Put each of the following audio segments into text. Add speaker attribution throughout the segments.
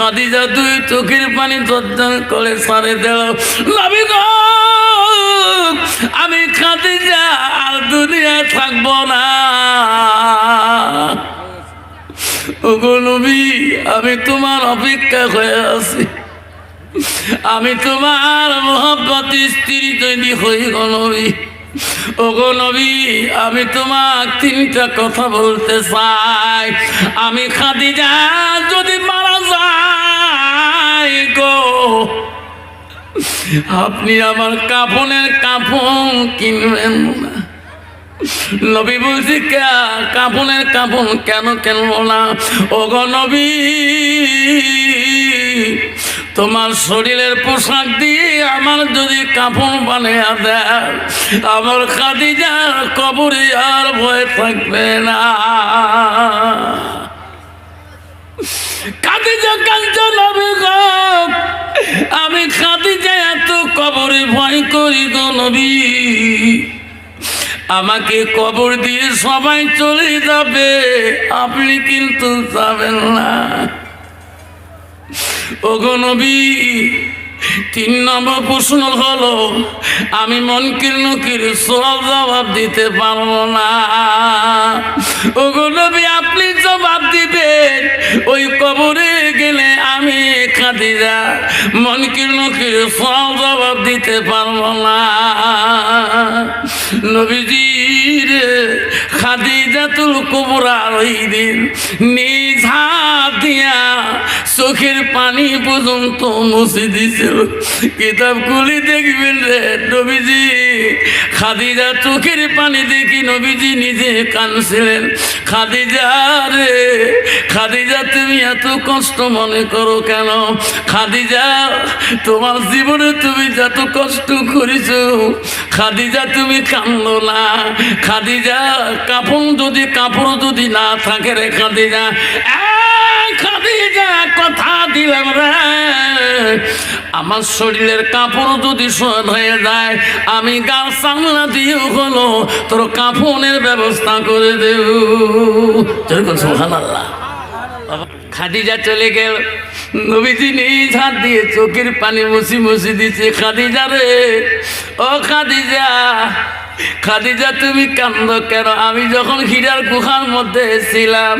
Speaker 1: খাদিজা দুই চোখের পানি তর্জন করে সারে দিল, নবী আমি খাদিজা, আর দুনিয়ায় থাকব না। আমি তোমার অপেক্ষা হয়ে আছি। আমি তোমার মোহাম্মত স্ত্রী তৈরি হই গো নবী। ওগো নবী, আমি তোমার তিনটা কথা বলতে চাই। আমি খাদিজা, যদি যাই গো। আপনি আমার কাপনের কাপন কিনবেন না। নবী বলছি কাপনের কাপন কেন কেনবো না? ওগো নবী, তোমার শরীরের পোশাক দিয়ে আমার যদি কাপড় বানিয়ে দেয়, আমার খাদিজার কবরে আর ভয় থাকবে না। আমি খাদিজা এত কবরে ভয় করি গো নবী। আমাকে কবর দিয়ে সবাই চলে যাবে, আপনি কিন্তু যাবেন না। ওগো নবী তিন নম্বর প্রশ্ন হলো, আমি মনকির নকির সব জবাব দিতে পারব না। ওগো নবী, আপনি জবাব দিবেন। ওই কবরে গেলে আমি খাদিজা, মনকির নকির সব জবাব দিতে পারব না। নবীজির খাদিজাতুল কুবরা ওই দিন দিয়া চোখের পানি পর্যন্ত মুছে দিছিল। কিতাব খুলি দেখবেন রে নবীজি। খাদিজা চোখের পানি দেখি নবীজি নিজে কানছিলেন খাদিজা রে, খাদিজা তুমি এত কষ্ট মনে করো কেন? খাদিজা, তোমার জীবনে তুমি যত কষ্ট করেছ, খাদিজা তুমি কান্দো না। খাদিজা, কাপড় যদি কাপড় যদি না থাকে রে খাদিজা। দিলাম রে। আমার শরীরের কাপড় যদি সদ হয়ে যায়, আমি গাল সামলা দিয়েও হলো, তোর কাপড়ের ব্যবস্থা করে দেব। খাদিজা চলে গেল। নবীজি নিজ হাত দিয়ে চোখের পানি মুছি মুছি দিচ্ছে খাদিজা রে। ও খাদিজা খাদিজা, তুমি কান্দ কেন? আমি যখন হীরার গুহার মধ্যে ছিলাম,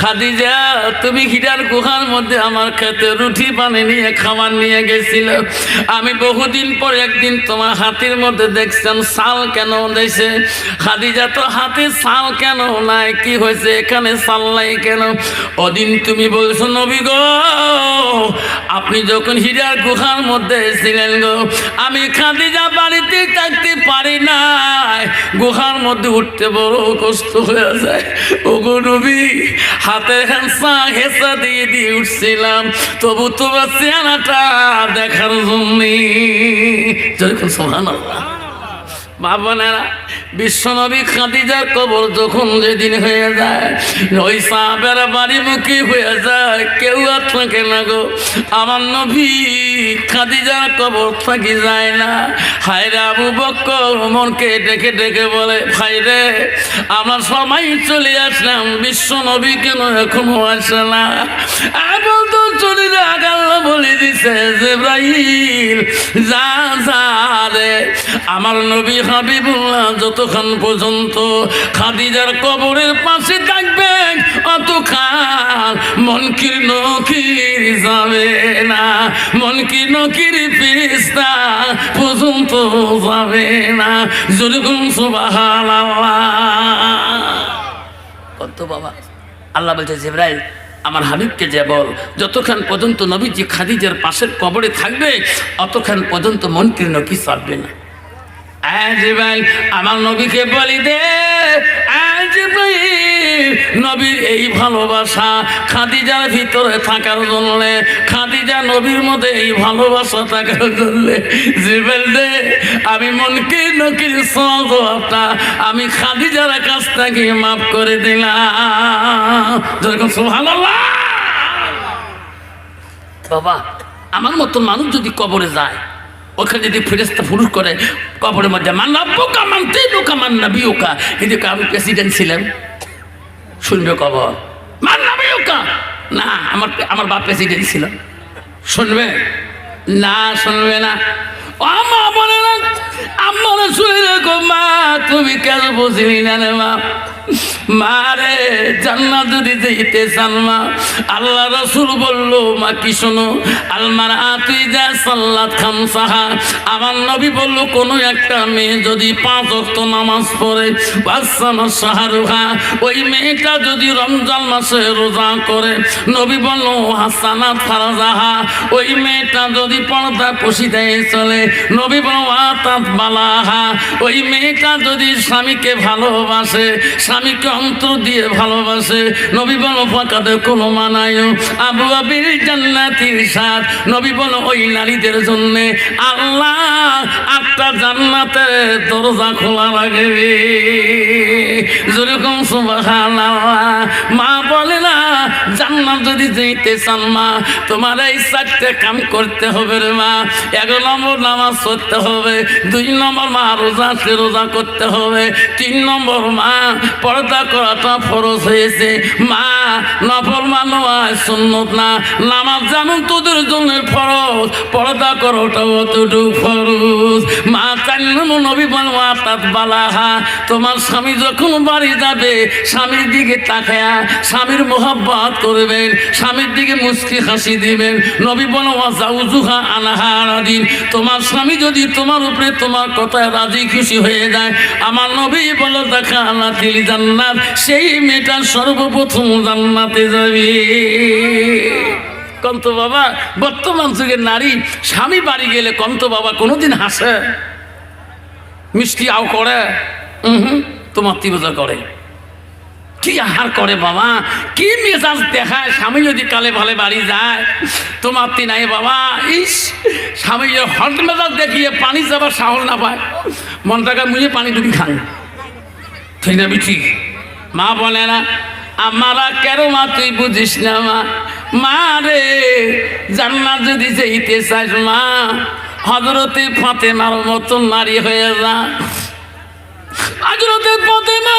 Speaker 1: খাদিজা, তুমি হীরার গুহার মধ্যে আমার খেতে রুটি, পানি নিয়ে, খাবার নিয়ে গেছিল। আমি বহুদিন পর একদিন তোমার হাতের মধ্যে দেখছেন শাল কেন দিয়েছে খাদিজা তো হাতে শাল কেন নাই? কি হয়েছে? এখানে শাল নাই কেন? ওদিন তুমি বলছো, নবী গো, আপনি যখন হীরার গুহার মধ্যে ছিলেন গো, আমি খাদিজা বাড়িতে থাকতে পারি না গুহার মধ্যে উঠতে বড় কষ্ট হয়ে যায়। ওগো নবী হাতে হেঁচা হেঁচা দিয়ে দিয়ে উঠছিলাম, তবু তোমার চেহারাটা দেখার জন্যে। যেরকম সোহান বাবনেরা বিশ্বনবী খাদিজার কবর যখন যেদিন হয়ে যায়, ওই সাহাবের বাড়ি মুখী হয়ে যায়, কেউ আর থাকে না গো। আমার নবী খাদিজার কবর থাকি যায় না। হায়রে আবু বক্কর মনকে ডেকে ডেকে বলে, ভাই রে, আমরা সবাই চলে আসলাম বিশ্ব নবী কেন এখনও আসে না? এখন তো চলে আগাল্লা বলে দিছে, জেব্রাইল, যা যা রে। আমার নবী হাবিবুল্লাহ যতক্ষণ পর্যন্ত খাদিজার কবরের পাশে থাকবেন অতক্ষণ মনকির নকির যাবে না মনকির নকির ফিরিস্তা পর্যন্ত যাবে না। যেরকম সুবাহ কত বাবা। আল্লাহ বলছে, জিব্রাইল, আমার হাবিবকে যে বল, যতক্ষণ পর্যন্ত নবীজি খাদিজার পাশের কবরে থাকবে, অতক্ষণ পর্যন্ত মন্ত্রী নকি চাপবে না। আজবাইল আমার নবীকে বলি দে আজবাইল নবীর এই ভালোবাসা খাদিজার ভিতরে থাকার জন্য, খাদিজা নবীর মধ্যে এই ভালোবাসা থাকার জন্য জিবেল দে, আমি মনকে নকির সজবাবটা আমি খাদিজার কাছ থেকে মাফ করে দিলাম। যেরকম বাবা, আমার মতো মানুষ যদি কবরে যায় ওখানে যদি ফেরেস্তা ফুরুষ করে, কবরের মধ্যে মান্নাব্বুকা মানতে বোকা মান্নাবিউকা এদিকে আমি প্রেসিডেন্ট ছিলাম শুনবে কবর। মান্নাবিউকা না, আমার আমার বাপ প্রেসিডেন্ট ছিল। শুনবে? না শুনবে না। ও মা বলে না আমার শুনে রেখো মা, তুমি কেন বুঝলি না মা? মা রে জান্নাত যদি যেতে চান মা আল্লাহ রসুল বলল, মা, কি শোনো? আলমার আতুই যা সাল্লাত খাম সাহা আমার নবী বলল, কোনো একটা মেয়ে যদি পাঁচ অক্ত নামাজ পড়ে বাসানা সাহারুহা ওই মেয়েটা যদি রমজান মাসে রোজা করে। নবী বলল হাসানাত ফারাজাহা, ওই মেয়েটা যদি পর্দা পশিদায় চলে। নবী বলল আতাত বালাহা ওই মেয়েটা যদি স্বামীকে ভালোবাসে, স্বামীকে অন্তর দিয়ে ভালোবাসে। নবী বলল ফাঁকাতে কোনো মানায় আবু আবির জান্নাতির সাথ নবী বলল ওই নারীদের জন্য আল্লাহ একটা জান্নাতের দরজা খোলা রাখবে যেরকম সুবহানাল্লাহ। মা বলে না, জান্নাত যদি যেতে চান মা, তোমার এই চারটে কাম করতে হবে রে মা। এক নম্বর নামাজ পড়তে হবে। দুই নম্বর মা রোজা রোজা করতে হবে। তিন নম্বর মা পর্দা করাটা ফরজ হয়েছে। মা, নফল মানোয়া সুন্নত না। নামাজ জানুন, তোদের জন্য ফরজ। পর্দা করাটা অতটুকু ফরজ। মা চার নবী বলবা তাত বালাহা। তোমার স্বামী যখন বাড়ি যাবে, স্বামীর দিকে তাকায়া স্বামীর মোহাব্বত করবেন। স্বামীর দিকে মুস্কি হাসি দিবেন। নবী বলো জাউজুহা আনাহার দিন তোমার স্বামী যদি তোমার উপরে তোমার কথায় রাজি খুশি হয়ে যায়, আমার নবী বলো, দেখা আল্লাহ দিলি জান্নাত সেই মেয়েটা সর্বপ্রথম জান্নাতে যাবে। কন্ত বাবা, বর্তমান যুগের নারী, স্বামী বাড়ি গেলে কন্ত বাবা কোনোদিন হাসে? মিষ্টি আও করে? হুম, তোমার তীব্রতা করে। কি আহার করে বাবা? কি মেজাজ দেখায় স্বামী যদি কালে ভালে বাড়ি যায়? তোমার তি নাই বাবা। ইস, স্বামী হট মেজাজ দেখিয়ে পানি যাবার সাহস না পায়। মনটাকে মুঝে পানি ডুবি খান ঠিক না ঠিক মা বলে না, আমারা কেন মা, তুই বুঝিস না মা। মা রে, জান্নাত যদি যেতে চাস মা হজরতে ফাতেমার মতন নারী হয়ে যা। হজরতে ফাতেমা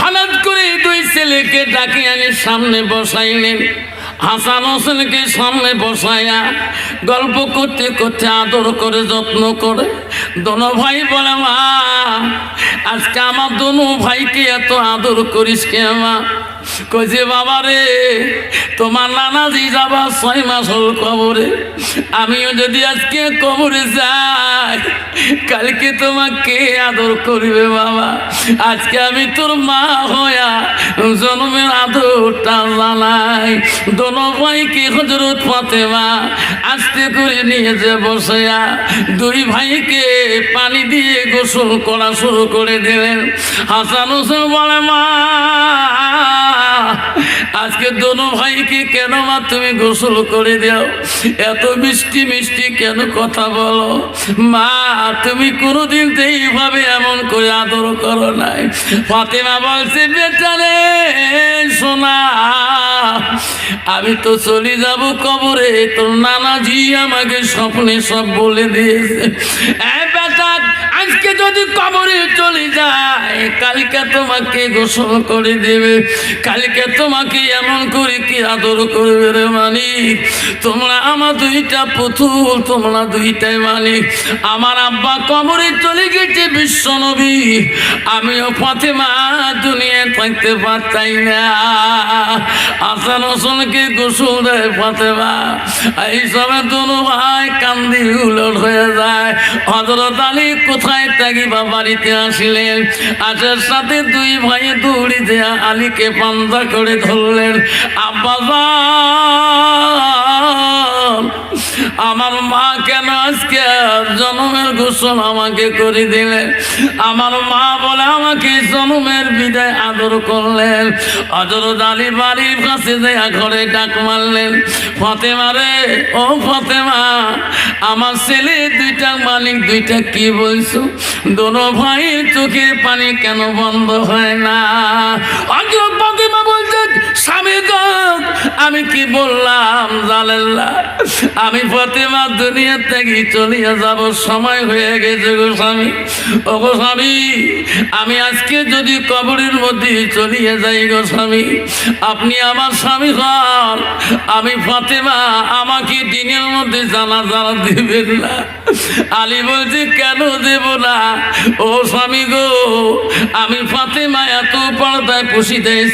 Speaker 1: হঠাৎ করে দুই ছেলেকে ডাকিয়ে আনে, সামনে বসাইলেন। হাসান হোসেনকে সামনে বসাইয়া গল্প করতে করতে আদর করে, যত্ন করে, দোনো ভাই বলে মা, আজকে আমার দোনো ভাইকে এত আদর করিস কে মা? কইছে, বাবা রে, তোমার নানাজি যাবা ছয় মাস হল কবরে। আমিও যদি আজকে কবরে যাই, কালকে তোমাকে আদর করবে বাবা। আজকে আমি তোর মা হইয়া জন্মের আদরটা জানাই। দোনো ভাইকে হজরত ফাতেমা আস্তে করে নিয়ে যে বসেয়া দুই ভাইকে পানি দিয়ে গোসল করা শুরু করে দিলেন। হাসান হোসেন বলে, মা আজকে দোনো ভাইকে কেন মা তুমি গোসল করে দাও? এত মিষ্টি মিষ্টি কেন কথা বলো? মা, তুমি কোনোদিন এইভাবে এমন করে আদর করো নাই। ফাতেমা বলছে বেটারে শোনা আমি তো চলে যাব কবরে। তোর নানাজি আমাকে স্বপ্নে সব বলে দিয়েছে। যদি কবরে চলে যায়, কালকে তোমাকে গোসল করে দেবে। কালকে তোমাকে এমন করে কি আদর করবে রে মালিক? তোমরা আমার দুইটা পুতুল, তোমরা দুইটাই মালিক। আমার আব্বা কবরে চলে গেছে বিশ্ব নবী। আমিও ফাতেমা দুনিয়ায় থাকতে পারতাই না। আসান হোসেনকে গোসল দেয় ফাতেমা। এই সময় দুনো ভাই কান্দি উলট হয়ে যায়। হজরত আলী কোথায় বা বাড়িতে আসিলেন। আসার সাথে দুই ভাই দৌড়ি দেয়া আলীকে পান্দা করে ধরলেন। আব্বা আমার মা কেন আজকে জন্মের গোসল আমাকে করে দিলেন আমার মা বলে আমাকে জন্মের বিদায় আদর করলেন। হজরত আলী বাড়ির কাছে দেয়া ঘরে ডাক মারলেন ফতেমা রে ও ফতেমা আমার ছেলে দুইটা মালিক দুইটা কি বলছো? দোনো ভাইয়ের চোখের পানি কেন বন্ধ হয় না? বলে, আমি কি বললাম না আমি ফাতেমা দুনিয়া থেকে চলিয়া যাব, সময় হয়ে গেছে গো স্বামী। ও গো স্বামী, আমি আজকে যদি কবরের মধ্যে চলিয়ে যাই গো স্বামী, আপনি আমার স্বামী হন, আমি ফাতেমা আমাকে দিনের মধ্যে জানা জানা দিবেন না। আলী বলছে, কেন দেব না? ও স্বামী গো, আমি ফাতেমা এত পর্দায় পুষিতেছি